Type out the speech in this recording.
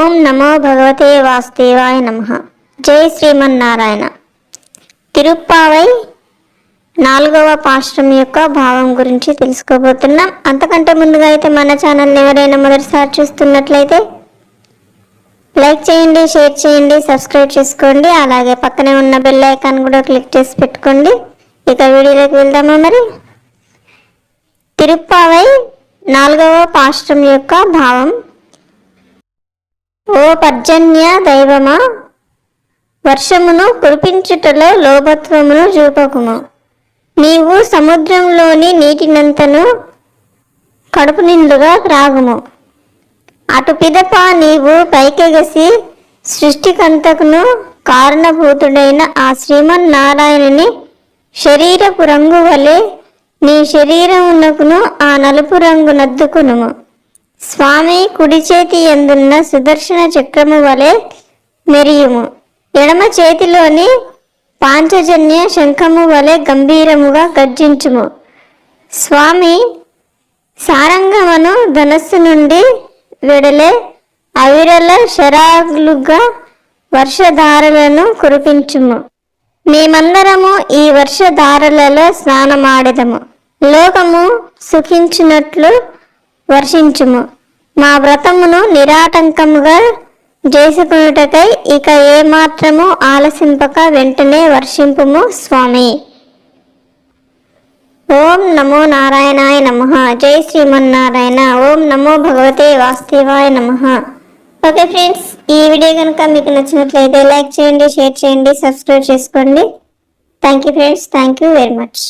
ఓం నమో భగవతే వాసుదేవాయ నమ. జై శ్రీమన్నారాయణ. తిరుప్పావై నాలుగవ పాశ్రం యొక్క భావం గురించి తెలుసుకోబోతున్నాం. అంతకంటే ముందుగా అయితే మన ఛానల్ ఎవరైనా మొదటిసారి చూస్తున్నట్లయితే లైక్ చేయండి షేర్ చేయండి సబ్స్క్రైబ్ చేసుకోండి. అలాగే పక్కనే ఉన్న బెల్ ఐకాన్ కూడా క్లిక్ చేసి పెట్టుకోండి. ఇక వీడియోలోకి వెళ్దామా మరి? తిరుప్పావై నాలుగవ పాశ్రం యొక్క భావం ఓ పర్జన్య దైవమా వర్షమును కురిపించుటలో లోభత్వమును చూపకుము. నీవు సముద్రంలోని నీటినంతను కడుపు నిండుగా త్రాగుము. అటు పిదప నీవు పైకెగసి సృష్టికంతకును కారణభూతుడైన ఆ శ్రీమన్నారాయణుని శరీరపు రంగు వలె నీ శరీరమునకును ఆ నలుపు రంగు నద్దుకునుము. స్వామి కుడి చేతి ఎందున్న సుదర్శన చక్రము వలె మెరియుము. ఎడమ చేతిలోని పాంచజన్య శంఖము వలె గంభీరముగా గర్జించుము. స్వామి సారంగమను ధనస్సు నుండి వెడలే అవిరల శరాలుగా వర్షధారలను కురిపించుము. మేమందరము ఈ వర్షధారలలో స్నానమాడెదము. లోకము సుఖించినట్లు వర్షించుము. మా వ్రతమును నిరాటంకముగా చేసుకున్నటకై ఇక ఏమాత్రము ఆలసింపక వెంటనే వర్షింపుము స్వామి. ఓం నమో నారాయణాయ నమ. జై శ్రీమన్నారాయణ. ఓం నమో భగవతే వాస్తవాయ నమ. ఓకే ఫ్రెండ్స్ ఈ వీడియో కనుక మీకు నచ్చినట్లయితే లైక్ చేయండి షేర్ చేయండి సబ్స్క్రైబ్ చేసుకోండి. Thank you friends. Thank you very much.